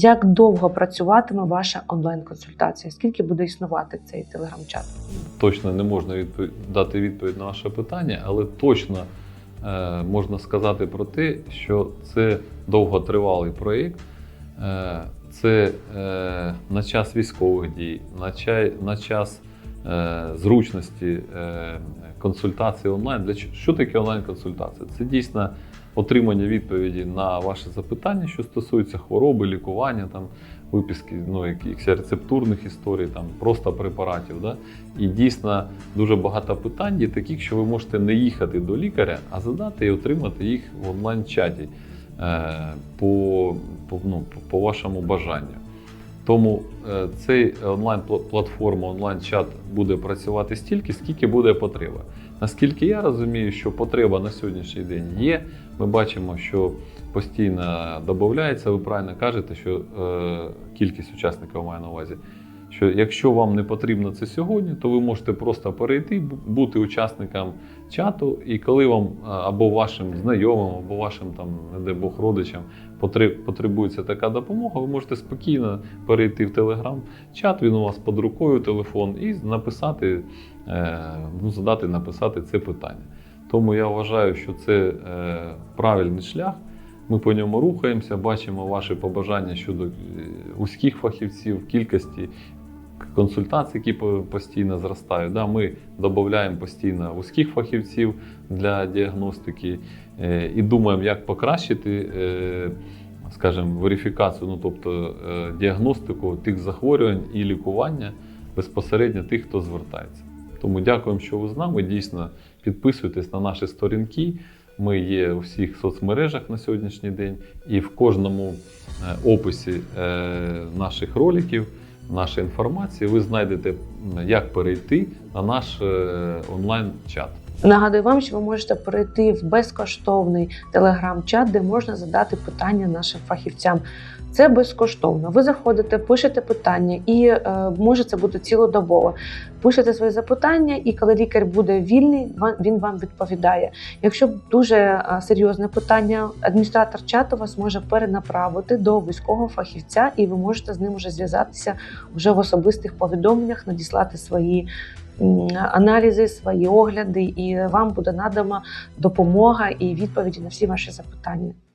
Як довго працюватиме ваша онлайн-консультація? Скільки буде існувати цей телеграм-чат? Точно не можна відпов- дати відповідь на ваше питання, але точно е, можна сказати про те, що це довготривалий проєкт. Е, це е, на час військових дій, на, чай, на час зручності е, консультації онлайн. Для що таке онлайн-консультація? Це дійсно отримання відповіді на ваші запитання, що стосуються хвороби, лікування, там, виписки ну, якихось рецептурних історій, там, просто препаратів. Да? І дійсно дуже багато питань є таких, що ви можете не їхати до лікаря, а задати і отримати їх в онлайн-чаті е, по, по, ну, по вашому бажанню. Тому е, цей онлайн-платформа, онлайн-чат буде працювати стільки, скільки буде потреба. Наскільки я розумію, що потреба на сьогоднішній день є, ми бачимо, що постійно додається, ви правильно кажете, що е, кількість учасників має на увазі. Що якщо вам не потрібно це сьогодні, то ви можете просто перейти, бути учасником чату, і коли вам або вашим знайомим, або вашим там, не дай Бог, родичам потребується така допомога, ви можете спокійно перейти в телеграм-чат, він у вас під рукою телефон, і написати, е, ну, задати, написати це питання. Тому я вважаю, що це е, правильний шлях. Ми по ньому рухаємося, бачимо ваші побажання щодо е, вузьких фахівців, кількості консультацій, які постійно зростають. Да, ми додаємо постійно вузьких фахівців для діагностики е, і думаємо, як покращити, е, скажімо, верифікацію, ну тобто е, діагностику тих захворювань і лікування безпосередньо тих, хто звертається. Тому дякуємо, що ви з нами. Дійсно, підписуйтесь на наші сторінки. Ми є у всіх соцмережах на сьогоднішній день, і в кожному описі наших роликів, нашої інформації, ви знайдете, як перейти на наш е, онлайн-чат. Нагадую вам, що ви можете перейти в безкоштовний телеграм-чат, де можна задати питання нашим фахівцям. Це безкоштовно. Ви заходите, пишете питання, і е, може це бути цілодобово. Пишете свої запитання, і коли лікар буде вільний, він вам відповідає. Якщо дуже е, серйозне питання, адміністратор чату вас може перенаправити до військового фахівця, і ви можете з ним вже зв'язатися вже в особистих повідомленнях, надіслати свої аналізи, свої огляди, і вам буде надана допомога і відповіді на всі ваші запитання.